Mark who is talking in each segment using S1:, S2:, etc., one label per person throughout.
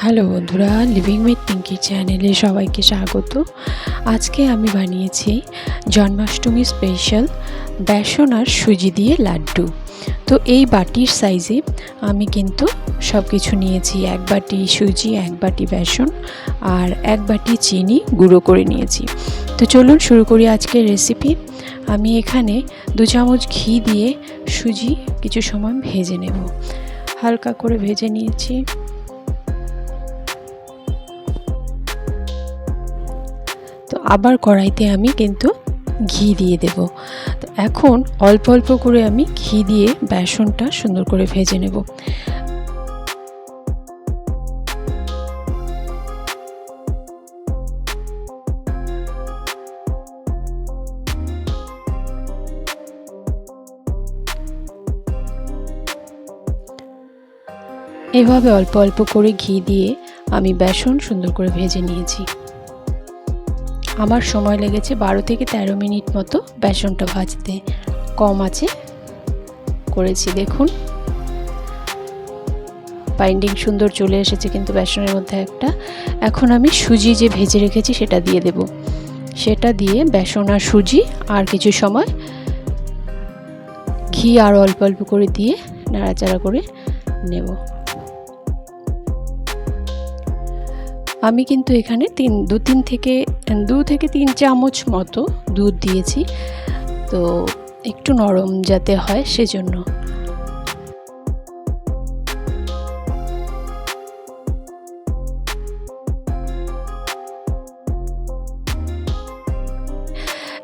S1: Hello বন্ধুরা living with Pinki চ্যানেলে সবাইকে স্বাগত। আজকে আমি বানিয়েছি জন্মাষ্টমী স্পেশাল বেসন আর সুজি দিয়ে লাড্ডু। তো এই বাটির সাইজে আমি কিন্তু সব কিছু নিয়েছি। এক বাটি সুজি, এক বাটি বেসন আর এক বাটি চিনি গুঁড়ো করে নিয়েছি। তো চলুন শুরু করি আজকের রেসিপি আমি এখানে দু চামচ ঘি দিয়ে সুজি কিছু সময় ভেজে নেব। হালকা করে ভেজে নিয়েছি। আবার কড়াইতে আমি কিন্তু ঘি দিয়ে দেব। তো এখন অল্প অল্প করে আমি ঘি দিয়ে বেসনটা সুন্দর করে ভেজে নেব। এভাবে অল্প অল্প করে ঘি দিয়ে আমি বেসন সুন্দর করে ভেজে নিয়েছি। আমার সময় লেগেছে বারো থেকে তেরো মিনিট মতো বেসনটা ভাজতে। কম আছে। করেছি, দেখুন। বাইন্ডিং সুন্দর চলে এসেছে কিন্তু বেসনের মধ্যে একটা। এখন আমি সুজি যে ভেজে রেখেছি সেটা দিয়ে দেব। সেটা দিয়ে বেসন আর সুজি আর কিছু সময় ঘি আর অল্প অল্প করে দিয়ে নাড়াচাড়া করে নেব। আমি কিন্তু এখানে তিন, দু তিন থেকে, দু থেকে তিন চামচ মতো দুধ দিয়েছি। তো একটু নরম যাতে হয় সেজন্য।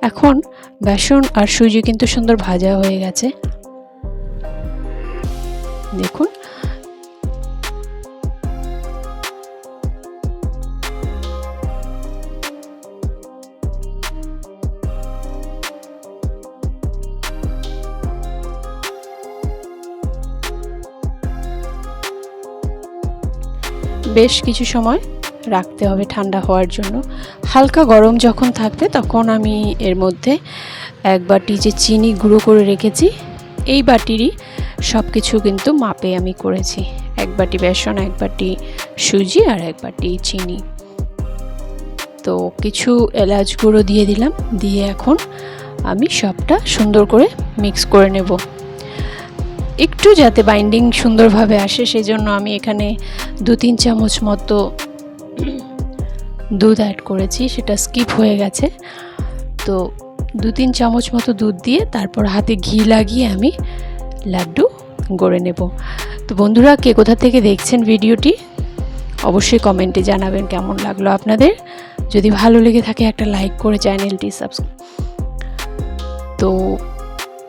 S1: এখন বেসন আর সুজি কিন্তু সুন্দর ভাজা হয়ে গেছে। দেখুন। বেশ কিছু সময় রাখতে হবে ঠান্ডা হওয়ার জন্য। হালকা গরম যখন থাকবে তখন আমি এর মধ্যে এক বাটি যে চিনি গুঁড়ো করে রেখেছি, এই বাটিরই সব কিছু কিন্তু মাপে আমি করেছি। এক বাটি বেসন, এক বাটি সুজি আর এক বাটি চিনি। তো কিছু এলাচ গুঁড়ো দিয়ে দিলাম, দিয়ে এখন আমি সবটা সুন্দর করে মিক্স করে নেব। একটু যাতে বাইন্ডিং সুন্দরভাবে আসে, সেজন্য আমি এখানে দু তিন চামচ মতো দুধ অ্যাড করেছি, সেটা স্কিপ হয়ে গেছে। তো দু তিন চামচ মতো দুধ দিয়ে তারপর হাতে ঘি লাগিয়ে আমি লাড্ডু গড়ে নেব। তো বন্ধুরা, কে কোথা থেকে দেখছেন ভিডিওটি, অবশ্যই কমেন্টে জানাবেন কেমন লাগল আপনাদের। যদি ভালো লেগে থাকে একটা লাইক করে চ্যানেলটি সাবস্ক্রাইব তো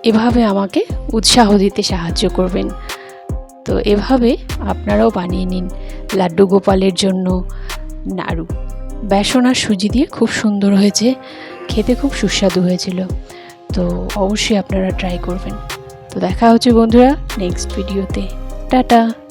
S1: এভাবে আমাকে উৎসাহ দিতে সাহায্য করবেন। তো এভাবে আপনারাও বানিয়ে নিন লাড্ডু গোপালের জন্য নাড়ু। বেসন আর সুজি দিয়ে খুব সুন্দর হয়েছে, খেতে খুব সুস্বাদু হয়েছিল। তো অবশ্যই আপনারা ট্রাই করবেন। তো দেখা হচ্ছে বন্ধুরা নেক্সট ভিডিওতে টাটা!